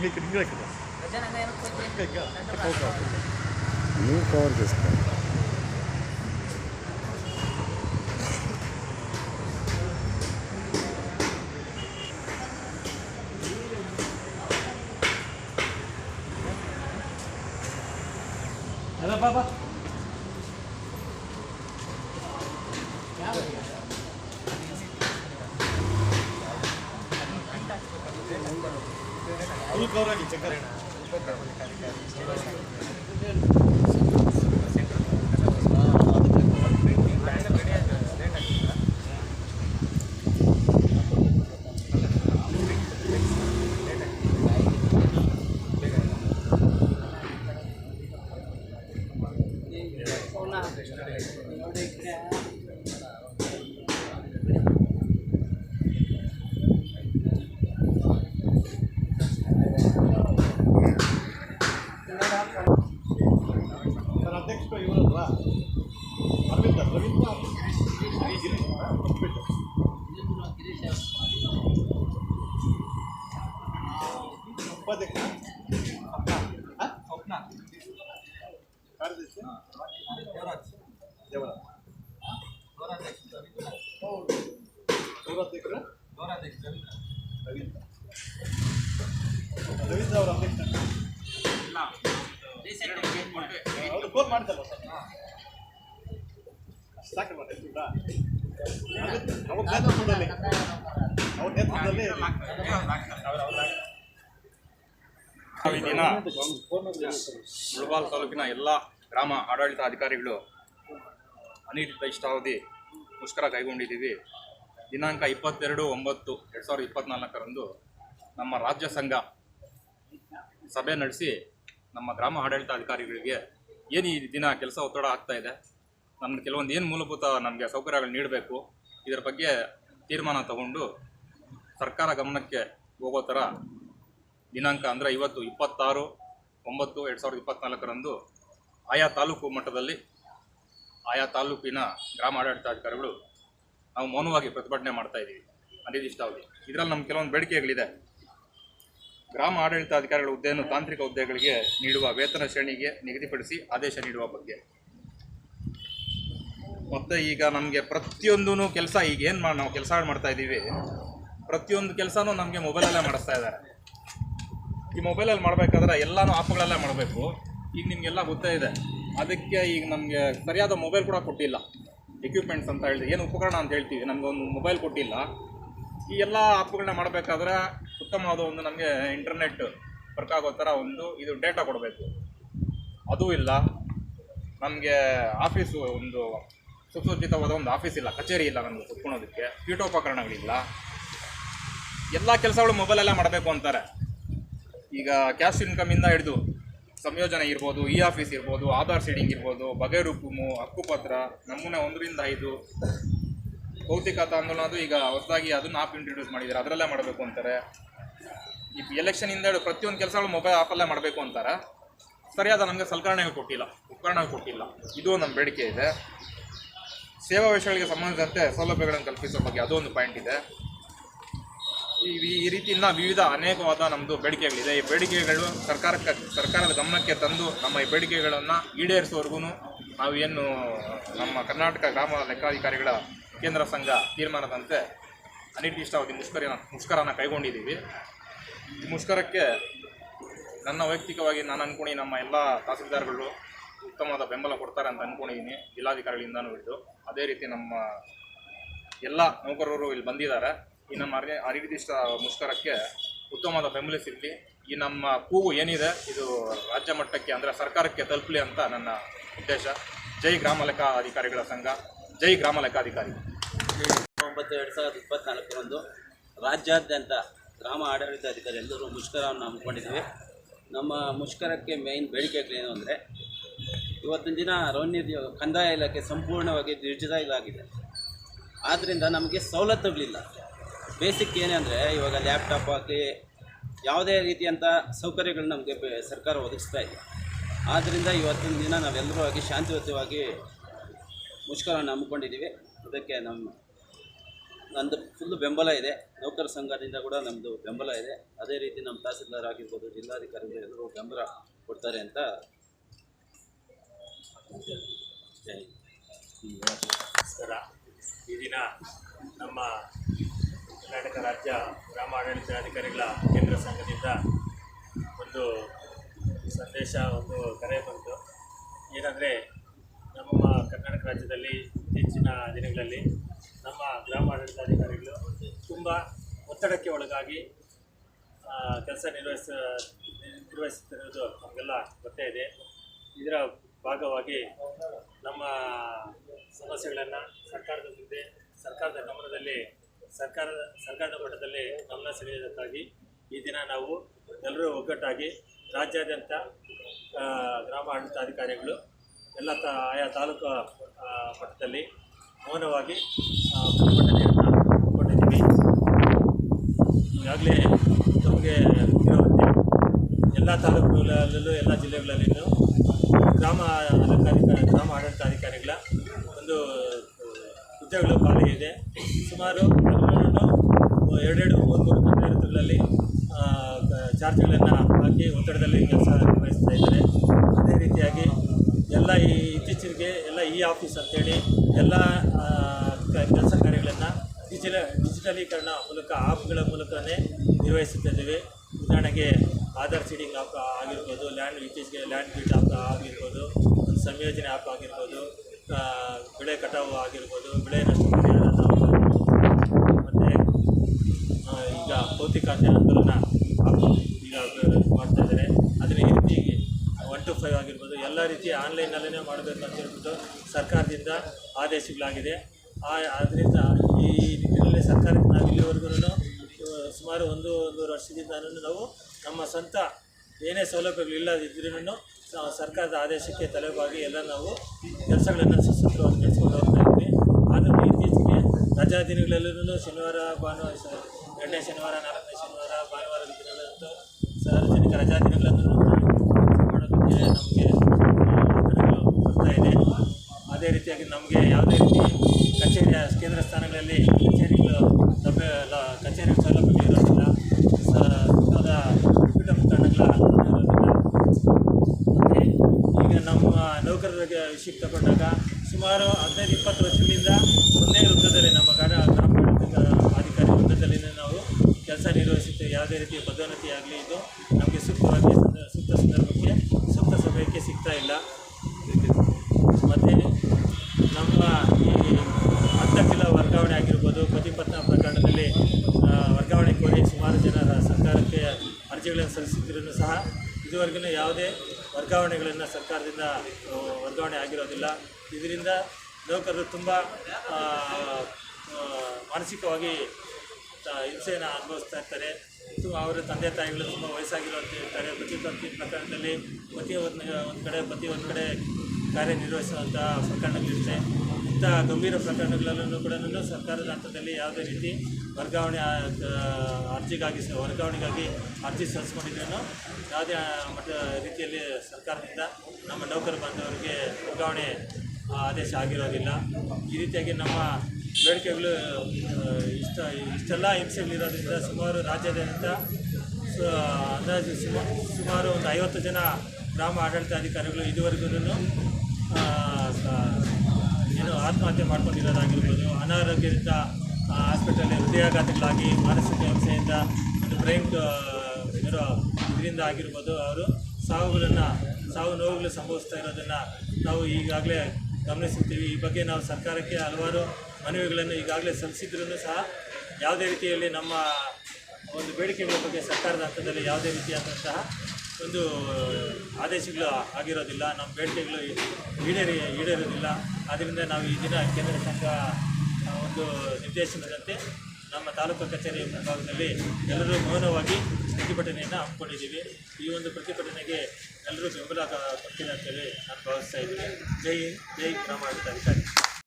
మీకు ఇక్కడ కదా న్యూ కవర్ చేసుకోండి Ada apa-apa? ಫುಲ್ ಕವರ್ ಆಗಿ ಚಕ್ಕರೆ ಸರ್ ಮುಳಬಾಲ್ ತಾಲೂಕಿನ ಎಲ್ಲ ಗ್ರಾಮ ಆಡಳಿತ ಅಧಿಕಾರಿಗಳು ಅನಿರ್ದಿಷ್ಟ ಇಷ್ಟಾವಧಿ ಮುಷ್ಕರ ಕೈಗೊಂಡಿದ್ದೀವಿ ದಿನಾಂಕ ಇಪ್ಪತ್ತೆರಡು ಒಂಬತ್ತು ಎರಡು ಸಾವಿರದ ಇಪ್ಪತ್ತ್ನಾಲ್ಕರಂದು ನಮ್ಮ ರಾಜ್ಯ ಸಂಘ ಸಭೆ ನಡೆಸಿ ನಮ್ಮ ಗ್ರಾಮ ಆಡಳಿತ ಅಧಿಕಾರಿಗಳಿಗೆ ಏನು ಈ ದಿನ ಕೆಲಸ ಒತ್ತಡ ಆಗ್ತಾ ಇದೆ? ನಮ್ಮ ಕೆಲವೊಂದು ಏನು ಮೂಲಭೂತ ನಮಗೆ ಸೌಕರ್ಯಗಳು ನೀಡಬೇಕು, ಇದರ ಬಗ್ಗೆ ತೀರ್ಮಾನ ತಗೊಂಡು ಸರ್ಕಾರ ಗಮನಕ್ಕೆ ಹೋಗೋ ಥರ ದಿನಾಂಕ ಅಂದರೆ ಇವತ್ತು ಇಪ್ಪತ್ತಾರು, ಒಂಬತ್ತು ಎರಡು ಸಾವಿರದ ಇಪ್ಪತ್ತ್ನಾಲ್ಕರಂದು ಆಯಾ ತಾಲೂಕು ಮಟ್ಟದಲ್ಲಿ, ಆಯಾ ತಾಲೂಕಿನ ಗ್ರಾಮ ಆಡಳಿತಾಧಿಕಾರಿಗಳು ನಾವು ಮೌನವಾಗಿ ಪ್ರತಿಭಟನೆ ಮಾಡ್ತಾ ಇದ್ದೀವಿ ಅನಿರ್ದಿಷ್ಟಾವಧಿ. ಇದರಲ್ಲಿ ನಮ್ಮ ಕೆಲವೊಂದು ಬೇಡಿಕೆಗಳಿದೆ. ಗ್ರಾಮ ಆಡಳಿತಾಧಿಕಾರಿಗಳ ಹುದ್ದೆಯನ್ನು ತಾಂತ್ರಿಕ ಹುದ್ದೆಗಳಿಗೆ ನೀಡುವ ವೇತನ ಶ್ರೇಣಿಗೆ ನಿಗದಿಪಡಿಸಿ ಆದೇಶ ನೀಡುವ ಬಗ್ಗೆ. ಮತ್ತು ಈಗ ನಮಗೆ ಪ್ರತಿಯೊಂದೂ ಕೆಲಸ ಈಗ ಏನು ಮಾಡಿ ನಾವು ಕೆಲಸ ಮಾಡ್ತಾ ಇದ್ದೀವಿ. ಪ್ರತಿಯೊಂದು ಕೆಲಸನೂ ನಮಗೆ ಮೊಬೈಲಲ್ಲೇ ಮಾಡಿಸ್ತಾ ಇದ್ದಾರೆ. ಈ ಮೊಬೈಲಲ್ಲಿ ಮಾಡಬೇಕಾದ್ರೆ ಎಲ್ಲನೂ ಆಪ್ಗಳಲ್ಲೇ ಮಾಡಬೇಕು. ಈಗ ನಿಮಗೆಲ್ಲ ಗೊತ್ತೇ ಇದೆ. ಅದಕ್ಕೆ ಈಗ ನಮಗೆ ಸರಿಯಾದ ಮೊಬೈಲ್ ಕೂಡ ಕೊಟ್ಟಿಲ್ಲ. ಎಕ್ವಿಪ್ಮೆಂಟ್ಸ್ ಅಂತ ಹೇಳಿದ್ರೆ, ಏನು ಉಪಕರಣ ಅಂತ ಹೇಳ್ತೀವಿ. ನಮಗೊಂದು ಮೊಬೈಲ್ ಕೊಟ್ಟಿಲ್ಲ. ಈ ಎಲ್ಲ ಆಪ್ಗಳನ್ನ ಮಾಡಬೇಕಾದ್ರೆ ಉತ್ತಮವಾದ ಒಂದು ನಮಗೆ ಇಂಟರ್ನೆಟ್ ವರ್ಕ್ ಆಗೋ ಥರ ಒಂದು ಇದು ಡೇಟಾ ಕೊಡಬೇಕು. ಅದೂ ಇಲ್ಲ. ನಮಗೆ ಆಫೀಸು ಒಂದು ಸುಸಜ್ಜಿತವಾದ ಒಂದು ಆಫೀಸ್ ಇಲ್ಲ. ಕಚೇರಿ ಇಲ್ಲ ನಮಗೆ ಕುತ್ಕೊಳೋದಕ್ಕೆ. ಪೀಠೋಪಕರಣಗಳಿಲ್ಲ ಎಲ್ಲ ಕೆಲಸಗಳು ಮೊಬೈಲಲ್ಲೇ ಮಾಡಬೇಕು ಅಂತಾರೆ. ಈಗ ಕ್ಯಾಶ್ ಇನ್ಕಮಿಂದ ಹಿಡಿದು ಸಂಯೋಜನೆ ಇರ್ಬೋದು ಇ ಆಫೀಸ್ ಇರ್ಬೋದು, ಆಧಾರ್ ಸೀಡಿಂಗ್ ಇರ್ಬೋದು ಬಗೆರುಕುಮು ಹಕ್ಕುಪತ್ರ, ನಮೂನೆ ಒಂದರಿಂದ ಐದು. ಭೌತಿಕತಾ ಆಂದೋಲನ ಅದು ಈಗ ಹೊಸದಾಗಿ ಅದನ್ನು ಆಪ್ ಇಂಟ್ರೊಡ್ಯೂಸ್ ಮಾಡಿದ್ದಾರೆ ಅದರಲ್ಲೇ ಮಾಡಬೇಕು ಅಂತಾರೆ. ಈ ಎಲೆಕ್ಷನಿಂದ ಹಿಡಿದು ಪ್ರತಿಯೊಂದು ಕೆಲಸಗಳು ಮೊಬೈಲ್ ಆಪಲ್ಲೇ ಮಾಡಬೇಕು ಅಂತಾರೆ, ಸರಿಯಾದ ನಮಗೆ ಸಲಕರಣೆಗಳು ಕೊಟ್ಟಿಲ್ಲ, ಉಪಕರಣಗಳು ಕೊಟ್ಟಿಲ್ಲ. ಇದು ನಮ್ಮ ಬೇಡಿಕೆ ಇದೆ. ಸೇವಾ ವಿಷಯಗಳಿಗೆ ಸಂಬಂಧಿಸಿದಂತೆ ಸೌಲಭ್ಯಗಳನ್ನು ಕಲ್ಪಿಸೋ ಬಗ್ಗೆ ಅದು ಒಂದು ಪಾಯಿಂಟ್ ಇದೆ. ಈ ಈ ರೀತಿಯಿಂದ ವಿವಿಧ ಅನೇಕವಾದ ನಮ್ಮದು ಬೇಡಿಕೆಗಳಿದೆ. ಈ ಬೇಡಿಕೆಗಳು ಸರ್ಕಾರಕ್ಕೆ, ಸರ್ಕಾರದ ಗಮನಕ್ಕೆ ತಂದು ನಮ್ಮ ಈ ಬೇಡಿಕೆಗಳನ್ನು ಈಡೇರಿಸುವವರೆಗೂ ನಾವು ಏನು ನಮ್ಮ ಕರ್ನಾಟಕ ಗ್ರಾಮ ಲೆಕ್ಕಾಧಿಕಾರಿಗಳ ಕೇಂದ್ರ ಸಂಘ ತೀರ್ಮಾನದಂತೆ ಅನಿರ್ದಿಷ್ಟಾವಧಿ ಮುಷ್ಕರ ಮುಷ್ಕರನ ಕೈಗೊಂಡಿದ್ದೀವಿ. ಮುಷ್ಕರಕ್ಕೆ ನನ್ನ ವೈಯಕ್ತಿಕವಾಗಿ ನಾನು ಅನ್ಕೊಂಡು ನಮ್ಮ ಎಲ್ಲ ತಹಸೀಲ್ದಾರ್ಗಳು ಉತ್ತಮವಾದ ಬೆಂಬಲ ಕೊಡ್ತಾರೆ ಅಂತ ಅಂದ್ಕೊಂಡಿದ್ದೀನಿ ಜಿಲ್ಲಾಧಿಕಾರಿಗಳಿಂದನೂ ಹಿಡಿದು. ಅದೇ ರೀತಿ ನಮ್ಮ ಎಲ್ಲ ನೌಕರರು ಇಲ್ಲಿ ಬಂದಿದ್ದಾರೆ. ಈ ನಮ್ಮ ಅರಿ ಅನಿರ್ದಿಷ್ಟ ಮುಷ್ಕರಕ್ಕೆ ಉತ್ತಮವಾದ ಬೆಂಬಲ ಸಿಗಲಿ. ಈ ನಮ್ಮ ಕೂಗು ಏನಿದೆ, ಇದು ರಾಜ್ಯ ಮಟ್ಟಕ್ಕೆ ಅಂದರೆ ಸರ್ಕಾರಕ್ಕೆ ತಲುಪಲಿ ಅಂತ ನನ್ನ ಉದ್ದೇಶ. ಜೈ ಗ್ರಾಮ ಅಧಿಕಾರಿಗಳ ಸಂಘ, ಜೈ ಗ್ರಾಮ ಲೆಕ್ಕಾಧಿಕಾರಿ ಒಂಬತ್ತು ಎರಡು ಸಾವಿರದ ಇಪ್ಪತ್ತ್ನಾಲ್ಕರಂದು ರಾಜ್ಯಾದ್ಯಂತ ಗ್ರಾಮ ಆಡಳಿತಾಧಿಕಾರಿ ಎಲ್ಲರೂ ಮುಷ್ಕರವನ್ನು ಹಮ್ಮಿಕೊಂಡಿದ್ದೀವಿ. ನಮ್ಮ ಮುಷ್ಕರಕ್ಕೆ ಮೇಯ್ನ್ ಬೇಡಿಕೆಗಳೇನು ಅಂದರೆ, ಇವತ್ತಿನ ದಿನ ರೆವಿನ್ಯೂ ಕಂದಾಯ ಇಲಾಖೆ ಸಂಪೂರ್ಣವಾಗಿ ಡಿಜಿಟೈಸ್ ಆಗಿದೆ ಆದ್ದರಿಂದ ನಮಗೆ ಸವಲತ್ತುಗಳಿಲ್ಲ. ಬೇಸಿಕ್ ಏನಂದರೆ ಇವಾಗ ಲ್ಯಾಪ್ಟಾಪ್ ಆಗಲಿ ಯಾವುದೇ ರೀತಿಯಂಥ ಸೌಕರ್ಯಗಳು ನಮಗೆ ಸರ್ಕಾರ ಒದಗಿಸ್ತಾ ಇದೆ. ಆದ್ದರಿಂದ ಇವತ್ತಿನ ದಿನ ನಾವೆಲ್ಲರೂ ಆಗಿ ಶಾಂತಿಯುತವಾಗಿ ಮುಷ್ಕರವನ್ನು ಹಮ್ಮಿಕೊಂಡಿದ್ದೀವಿ. ಅದಕ್ಕೆ ನಮ್ಮ ನಂದು ಫುಲ್ಲು ಬೆಂಬಲ ಇದೆ. ನೌಕರ ಸಂಘದಿಂದ ಕೂಡ ನಮ್ಮದು ಬೆಂಬಲ ಇದೆ. ಅದೇ ರೀತಿ ನಮ್ಮ ತಹಸೀಲ್ದಾರ್ ಆಗಿರ್ಬೋದು, ಜಿಲ್ಲಾಧಿಕಾರಿಗಳು ಎಲ್ಲರೂ ಬೆಂಬಲ ಕೊಡ್ತಾರೆ ಅಂತ. ನಮಸ್ಕಾರ. ಈ ದಿನ ನಮ್ಮ ಕರ್ನಾಟಕ ರಾಜ್ಯ ಗ್ರಾಮ ಆಡಳಿತಾಧಿಕಾರಿಗಳ ಕೇಂದ್ರ ಸಂಘದಿಂದ ಒಂದು ಸಂದೇಶ, ಒಂದು ಕರೆ ಬಂತು. ಏನಂದರೆ, ನಮ್ಮ ಕರ್ನಾಟಕ ರಾಜ್ಯದಲ್ಲಿ ಇತ್ತೀಚಿನ ದಿನಗಳಲ್ಲಿ ಆಡಳಿತಾಧಿಕಾರಿಗಳು ತುಂಬ ಒತ್ತಡಕ್ಕೆ ಒಳಗಾಗಿ ಕೆಲಸ ನಿರ್ವಹಿಸ, ನಿರ್ವಹಿಸುತ್ತಿರುವುದು ನಮಗೆಲ್ಲ ಗೊತ್ತೇ ಇದೆ. ಇದರ ಭಾಗವಾಗಿ ನಮ್ಮ ಸಮಸ್ಯೆಗಳನ್ನು ಸರ್ಕಾರದ ಮುಂದೆ, ಸರ್ಕಾರದ ಗಮನದಲ್ಲಿ ಸರ್ಕಾರದ ಸರ್ಕಾರದ ಮಟ್ಟದಲ್ಲಿ ಗಮನ ಸೆಳೆಯೋದಕ್ಕಾಗಿ ಈ ದಿನ ನಾವು ಎಲ್ಲರೂ ಒಗ್ಗಟ್ಟಾಗಿ ರಾಜ್ಯಾದ್ಯಂತ ಗ್ರಾಮ ಆಡಳಿತಾಧಿಕಾರಿಗಳು, ಎಲ್ಲ ತ, ಆಯಾ ತಾಲೂಕು ಮಟ್ಟದಲ್ಲಿ ಮೌನವಾಗಿ ಆ, ಪ್ರತಿಭಟನೆಯನ್ನು ಹಮ್ಮಿಕೊಂಡಿದ್ದೀವಿ ಈಗಾಗಲೇ ನಮಗೆ ಎಲ್ಲ ತಾಲೂಕುಗಳಲ್ಲೂ ಎಲ್ಲ ಜಿಲ್ಲೆಗಳಲ್ಲಿಯೂ ಗ್ರಾಮ ಅಧಿಕಾರಿ ಗ್ರಾಮ ಆಡಳಿತಾಧಿಕಾರಿಗಳ ಒಂದು ಹುದ್ದೆಗಳು ಖಾಲಿ ಇದೆ. ಸುಮಾರು ಎರಡೆರಡು ಮೂರು ಮೂರು ಪಂಚಾಯತ್ಗಳಲ್ಲಿ ಚಾರ್ಜ್ಗಳನ್ನು ಹಾಕಿ ಒತ್ತಡದಲ್ಲಿ ಕೆಲಸ ನಿರ್ವಹಿಸ್ತಾ ಇದ್ದಾರೆ. ಅದೇ ರೀತಿಯಾಗಿ ಎಲ್ಲ ಈ ಇತ್ತೀಚೆಗೆ ಎಲ್ಲ ಇ ಆಫೀಸ್ ಅಂತೇಳಿ ಎಲ್ಲ ಕೆಲಸ ಕಾರ್ಯಗಳನ್ನು ಡಿಜಿಟ ಡಿಜಿಟಲೀಕರಣ ಮೂಲಕ ಆ್ಯಪ್ಗಳ ಮೂಲಕವೇ ನಿರ್ವಹಿಸುತ್ತಿದ್ದೇವೆ ಉದಾಹರಣೆಗೆ ಆಧಾರ್ ಸೀಡಿಂಗ್ ಆ್ಯಪ್ ಆಗಿರ್ಬೋದು, ಲ್ಯಾಂಡ್ ಇತ್ತೀಚೆಗೆ ಲ್ಯಾಂಡ್ ಬೀಟ್ ಆಪ್ ಆಗಿರ್ಬೋದು, ಒಂದು ಸಂಯೋಜನೆ ಆ್ಯಪ್ ಆಗಿರ್ಬೋದು ಬೆಳೆ ಕಟಾವು ಆಗಿರ್ಬೋದು, ಬೆಳೆ ನಷ್ಟ ಮತ್ತು ಈಗ ಭೌತಿಕ ಆಂದೋಲನ ಈಗ ಮಾಡ್ತಾ ಇದ್ದಾರೆ ಅದನ್ನ ಈ ರೀತಿ ಒನ್ ಟು ಫೈವ್ ಆಗಿರ್ಬೋದು, ಎಲ್ಲ ರೀತಿ ಆನ್ಲೈನ್ನಲ್ಲೇ ಮಾಡಬೇಕು ಅಂತ ಹೇಳ್ಬಿಟ್ಟು ಸರ್ಕಾರದಿಂದ ಆದೇಶಗಳಾಗಿದೆ. ಆ ಅದರಿಂದ ಈ ನಿಟ್ಟಿನಲ್ಲಿ ಸರ್ಕಾರಕ್ಕೆ ನಾವು ಇಲ್ಲಿವರೆಗೂ ಸುಮಾರು ಒಂದು ಒಂದೂವರೆ ವರ್ಷದಿಂದ ನಾವು ನಮ್ಮ ಸ್ವಂತ ಏನೇ ಸೌಲಭ್ಯಗಳು ಇಲ್ಲದಿದ್ದರೂ ಸರ್ಕಾರದ ಆದೇಶಕ್ಕೆ ತಲೆಬಾಗಿ ಎಲ್ಲ ನಾವು ಕೆಲಸಗಳನ್ನು ಸುಸೂತ್ರವಾಗಿ ನಡೆಸಿಕೊಂಡು ಹೋಗ್ತಾ ಇದ್ವಿ. ಆದರೂ ಇತ್ತೀಚೆಗೆ ರಜಾ ದಿನಗಳಲ್ಲೂ ಶನಿವಾರ, ಭಾನುವಾರ ಎರಡನೇ ಶನಿವಾರ, ನಾಲ್ಕನೇ ಶನಿವಾರ, ಭಾನುವಾರದ ದಿನಗಳಂತೂ ಸಾರ್ವಜನಿಕ ರಜಾ ದಿನಗಳನ್ನು ಮಾಡೋದಕ್ಕೆ ನಮಗೆ ಬರ್ತಾ ಇದೆ. ಅದೇ ರೀತಿಯಾಗಿ ನಮಗೆ ಯಾವುದೇ ರೀತಿ ಕಚೇರಿಯ ಕೇಂದ್ರ ಸ್ಥಾನಗಳಲ್ಲಿ ಇರೋದಿಲ್ಲ ಇರೋದಿಲ್ಲ ಮತ್ತು ಈಗ ನಮ್ಮ ನೌಕರರಿಗೆ ವಿಷಯಕ್ಕೆ ತಗೊಂಡಾಗ ಸುಮಾರು ಹದಿನೈದು, ಇಪ್ಪತ್ತು ವರ್ಷಗಳಿಂದ ಒಂದೇ ವೃತ್ತದಲ್ಲಿ ನಮ್ಮ ಗಾಡ ಗ್ರಾಮ ಅಧಿಕಾರಿ ವೃತ್ತದಲ್ಲಿನೇ ನಾವು ಕೆಲಸ ನಿರ್ವಹಿಸುತ್ತೇವೆ. ಯಾವುದೇ ರೀತಿಯ ಪದೋನ್ನತಿ ಆಗಲಿ ಇದು ನಮಗೆ ಸೂಕ್ತವಾಗಿ ಸೂಕ್ತ ಸಂದರ್ಭಕ್ಕೆ ಸೂಕ್ತ ಸಮಯಕ್ಕೆ ಸಿಗ್ತಾ ಇಲ್ಲ ಮತ್ತು ನಮ್ಮ ಈ ಅಂತಕ್ಕಿಲ ವರ್ಗಾವಣೆ ಆಗಿರ್ಬೋದು ಪತಿಪತ್ನ ಪ್ರಕರಣದಲ್ಲಿ ಆ, ವರ್ಗಾವಣೆ ಕೋರಿ ಸುಮಾರು ಜನ ಸರ್ಕಾರಕ್ಕೆ ಅರ್ಜಿಗಳನ್ನು ಸಲ್ಲಿಸಿದ್ರೂ ಸಹ ಇದುವರೆಗೂ ಯಾವುದೇ ವರ್ಗಾವಣೆಗಳನ್ನು ಸರ್ಕಾರದಿಂದ ವರ್ಗಾವಣೆ ಆಗಿರೋದಿಲ್ಲ. ಇದರಿಂದ ನೌಕರರು ತುಂಬ ಮಾನಸಿಕವಾಗಿ ಹಿಂಸೆಯನ್ನು ಅನುಭವಿಸ್ತಾ ಇರ್ತಾರೆ. ಅವರ ತಂದೆ ತಾಯಿಗಳು ತುಂಬ ವಯಸ್ಸಾಗಿರುವಂತ ಇರ್ತಾರೆ ಪ್ರತಿ ಪ್ರತಿ ಪ್ರಕರಣದಲ್ಲಿ ಪ್ರತಿ ಒಂದು ಒಂದು ಕಡೆ ಪ್ರತಿ ಒಂದು ಕಡೆ ಕಾರ್ಯನಿರ್ವಹಿಸುವಂಥ ಪ್ರಕರಣಗಳಿರುತ್ತೆ. ಇಂಥ ಗಂಭೀರ ಪ್ರಕರಣಗಳಲ್ಲೂ ಕೂಡ ಸರ್ಕಾರದ ಹಂತದಲ್ಲಿ ಯಾವುದೇ ರೀತಿ ವರ್ಗಾವಣೆ ಅರ್ಜಿಗಾಗಿ ವರ್ಗಾವಣೆಗಾಗಿ ಅರ್ಜಿ ಸಲ್ಲಿಸ್ಕೊಂಡಿದ್ರು ಯಾವುದೇ ಮಟ್ಟ ರೀತಿಯಲ್ಲಿ ಸರ್ಕಾರದಿಂದ ನಮ್ಮ ನೌಕರ ಬಾಂಧವರಿಗೆ ವರ್ಗಾವಣೆ ಆದೇಶ ಆಗಿರೋದಿಲ್ಲ. ಈ ರೀತಿಯಾಗಿ ನಮ್ಮ ಬೇಡಿಕೆಗಳು ಇಷ್ಟ, ಇಷ್ಟೆಲ್ಲ ಹಿಂಸೆಗಳಿರೋದ್ರಿಂದ ಸುಮಾರು ರಾಜ್ಯಾದ್ಯಂತ ಅಂದಾಜು ಸುಮಾ, ಸುಮಾರು ಒಂದು ಐವತ್ತು ಜನ ಗ್ರಾಮ ಆಡಳಿತಾಧಿಕಾರಿಗಳು ಇದುವರೆಗೂ ಏನು ಆತ್ಮಹತ್ಯೆ ಮಾಡ್ಕೊಂಡಿರೋದಾಗಿರ್ಬೋದು, ಅನಾರೋಗ್ಯದಿಂದ ಹಾಸ್ಪಿಟಲ್ ಹೃದಯಾಘಾತಗಳಾಗಿ, ಮಾನಸಿಕ ಹಿಂಸೆಯಿಂದ, ಒಂದು ಬ್ರೈನ್ ಇರೋ ಇದರಿಂದ ಆಗಿರ್ಬೋದು, ಅವರು ಸಾವುಗಳನ್ನು, ಸಾವು ನೋವುಗಳು ಸಂಭವಿಸ್ತಾ ಇರೋದನ್ನು ನಾವು ಈಗಾಗಲೇ ಗಮನಿಸುತ್ತೀವಿ ಈ ಬಗ್ಗೆ ನಾವು ಸರ್ಕಾರಕ್ಕೆ ಹಲವಾರು ಮನವಿಗಳನ್ನು ಈಗಾಗಲೇ ಸಲ್ಲಿಸಿದ್ರೂ ಸಹ ಯಾವುದೇ ರೀತಿಯಲ್ಲಿ ನಮ್ಮ ಒಂದು ಬೇಡಿಕೆಗಳ ಬಗ್ಗೆ ಸರ್ಕಾರದ ಹಂತದಲ್ಲಿ ಯಾವುದೇ ರೀತಿಯಾದಂತಹ ಒಂದು ಆದೇಶಗಳು ಆಗಿರೋದಿಲ್ಲ, ನಮ್ಮ ಬೇಡಿಕೆಗಳು ಈಡೇರಿ ಈಡೇರೋದಿಲ್ಲ ಆದ್ದರಿಂದ ನಾವು ಈ ದಿನ ಕೇಂದ್ರ ಸಂಘ ಒಂದು ನಿರ್ದೇಶನದಂತೆ ನಮ್ಮ ತಾಲೂಕು ಕಚೇರಿ ಮುಂಭಾಗದಲ್ಲಿ ಎಲ್ಲರೂ ಮೌನವಾಗಿ ಪ್ರತಿಭಟನೆಯನ್ನು ಹಮ್ಮಿಕೊಂಡಿದ್ದೀವಿ. ಈ ಒಂದು ಪ್ರತಿಭಟನೆಗೆ ಎಲ್ಲರೂ ಬೆಂಬಲ ಕೊಟ್ಟಿದೆ ಅಂತೇಳಿ ನಾನು ಭಾವಿಸ್ತಾ ಇದ್ದೀನಿ. ಜೈ ಜೈ ಗ್ರಾಮ ಆಡಳಿತಾಧಿಕಾರಿ